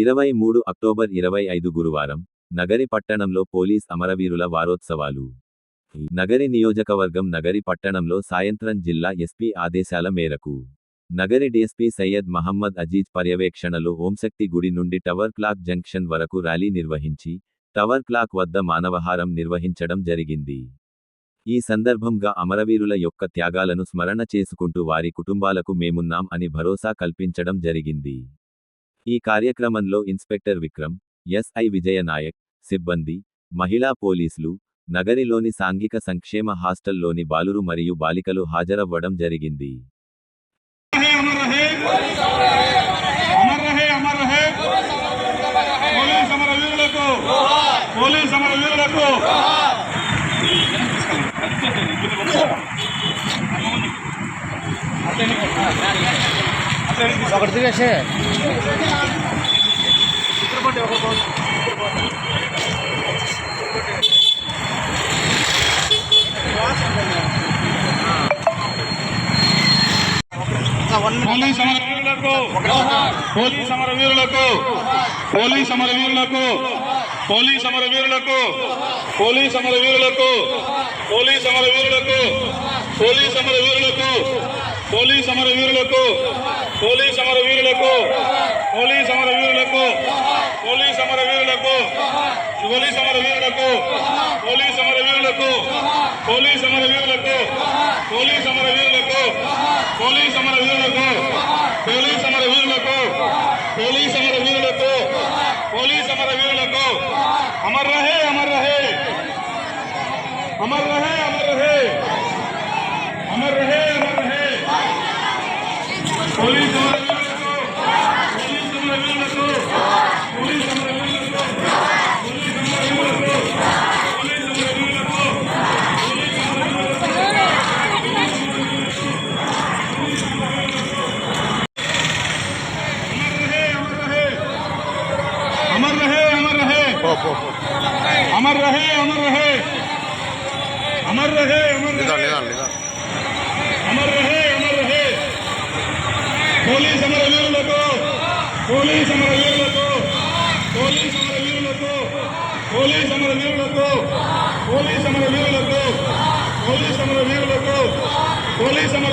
ఇరవై మూడు అక్టోబర్ ఇరవై ఐదు గురువారం నగరి పట్టణంలో పోలీస్ అమరవీరుల వారోత్సవాలు. నగరి నియోజకవర్గం నగరి పట్టణంలో సాయంత్రం జిల్లా ఎస్పీ ఆదేశాల మేరకు నగరి డీఎస్పీ సయ్యద్ మహమ్మద్ అజీజ్ పర్యవేక్షణలో ఓంశక్తి గుడి నుండి టవర్ క్లాక్ జంక్షన్ వరకు ర్యాలీ నిర్వహించి టవర్ క్లాక్ వద్ద మానవహారం నిర్వహించడం జరిగింది. ఈ సందర్భంగా అమరవీరుల యొక్క త్యాగాలను స్మరణ చేసుకుంటూ వారి కుటుంబాలకు మేమున్నాం అని భరోసా కల్పించడం జరిగింది. ఈ కార్యక్రమంలో ఇన్స్పెక్టర్ విక్రమ్ ఎస్ఐ విజయనాయక్ సిబ్బంది మహిళా పోలీసులు నగరిలోని సాంఘిక సంక్షేమ హాస్టల్లోని బాలురు మరియు బాలికలు హాజరవ్వడం జరిగింది. అమర్ पकड़ दो कैसे పోలీస్ సమరవీరులకు పోలీస్ సమరవీరులకు పోలీస్ సమరవీరులకు పోలీస్ సమరవీరులకు పోలీస్ సమరవీరులకు పోలీస్ సమరవీరులకు పోలీస్ సమర వీరులకు పోలీస్ సమర వీరులకు పోలీస్ సమర వీరులకు పోలీస్ సమర వీరులకు పోలీస్ సమర వీరులకు పోలీస్ సమర వీరులకు పోలీస్ సమర వీరులకు పోలీస్ సమర వీరులకు పోలీస్ సమర వీరులకు పోలీస్ సమర వీరులకు పోలీస్ సమర వీరులకు పోలీస్ సమర వీరులకు అమర్ రహే అమర్ రహే అమర్ రహే అమర్ రహే అమర్ రహే అమర్ अमर रहे కూలీ సమర వీరులకు కూలీ సమర వీరులకు కూలీ సమర వీరులకు కూలీ సమర వీరులకు కూలీ సమర వీరులకు కూలీ సమర వీరులకు కూలీ సమర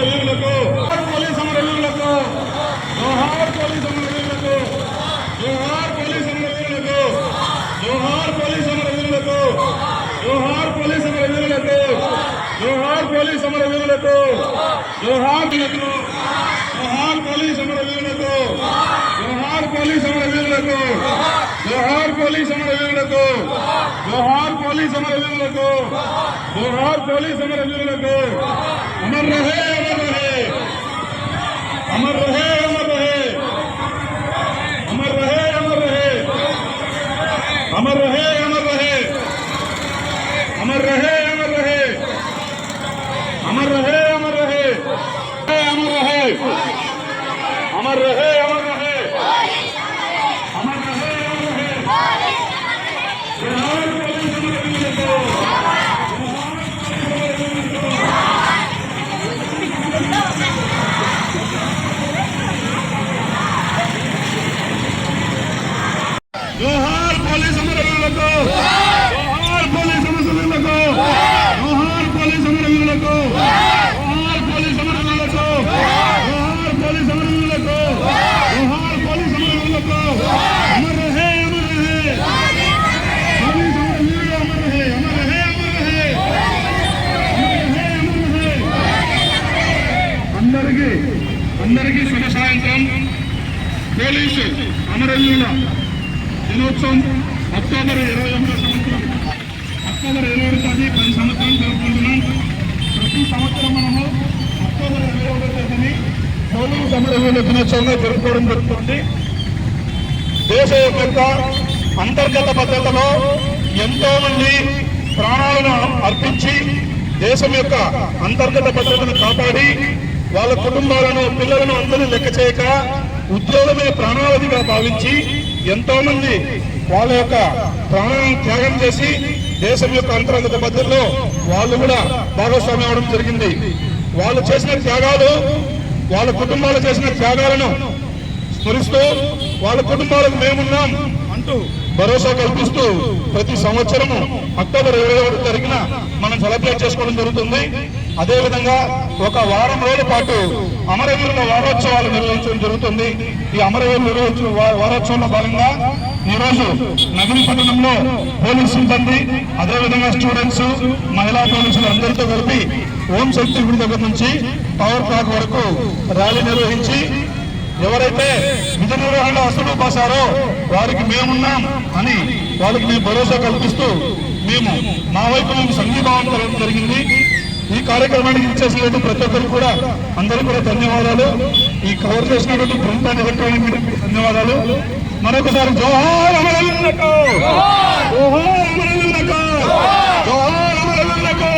వీరులకు జోహార్ వీరులకు జోహార్ పోలీస్ అమర వీరులకు జోహార్ పోలీస్ అమర వీరులకు జోహార్ పోలీస్ అమర వీరులకు జోహార్ పోలీస్ అమర వీరులకు జోహార్ పోలీస్ అమర వీరులకు అమర్ రహే అమర్ రహే అమర్ రహే అమర్ আমার হে আমার అమరవీరుల దినోత్సవం అక్టోబర్ ఇరవై ఒకటో సంవత్సరం. అక్టోబర్ ఇరవై ఒకటో తేదీ పది సంవత్సరాలు జరుపుకుంటున్నాం. ప్రతి సంవత్సరం మనము అక్టోబర్ ఇరవై ఒకటో తేదీని పోలీసు సమరవీరుల దినోత్సవంగా జరుపుకోవడం జరుగుతుంది. దేశ యొక్క అంతర్గత భద్రతలో ఎంతో మంది ప్రాణాలను అర్పించి దేశం యొక్క అంతర్గత భద్రతను కాపాడి వాళ్ళ కుటుంబాలను పిల్లలను అందరూ లెక్క చేయక ఉద్యోగమే ప్రాణావధిగా భావించి ఎంతో మంది వాళ్ళ యొక్క ప్రాణాలను త్యాగం చేసి దేశం యొక్క అంతర్గత భద్రతలో వాళ్ళు కూడా భాగస్వామ్యం అవడం జరిగింది. వాళ్ళు చేసిన త్యాగాలు వాళ్ళ కుటుంబాలు చేసిన త్యాగాలను స్మరిస్తూ వాళ్ళ కుటుంబాలకు మేమున్నాం అంటూ భరోసా కల్పిస్తూ ప్రతి సంవత్సరము అక్టోబర్ ఇరవై ఒకటి జరిగిన మనం సెలబ్రేట్ చేసుకోవడం జరుగుతుంది. అదేవిధంగా ఒక వారం రోజుల పాటు అమరవీరుల వారోత్సవాలు నిర్వహించడం జరుగుతుంది. ఈ అమరవీరుల రోజు వారోత్సవంలో భాగంగా ఈ రోజు నగరి పట్టణంలో పోలీస్ సిబ్బంది అదేవిధంగా స్టూడెంట్స్ మహిళా పోలీసులు అందరితో కలిపి ఓం శక్తి గుడి దగ్గర నుంచి పవర్ ప్లాక్ వరకు ర్యాలీ నిర్వహించి ఎవరైతే విధి నిర్వహణలో అసలు పాసారో వారికి మేమున్నాం అని వాళ్ళకి మేము భరోసా కల్పిస్తూ మేము మా వైపు మేము సంఘీభావం జరగడం జరిగింది. ఈ కార్యక్రమానికి ఇచ్చేసినటువంటి ప్రతి ఒక్కరు కూడా అందరూ కూడా ధన్యవాదాలు. ఈ కవర్ చేసినటువంటి ప్రముఖ ఎలక్ట్రానిక్ ధన్యవాదాలు. మరొకసారి జోహార్ అమరవీరులకు! జోహార్ అమరవీరులకు! జోహార్ అమరవీరులకు!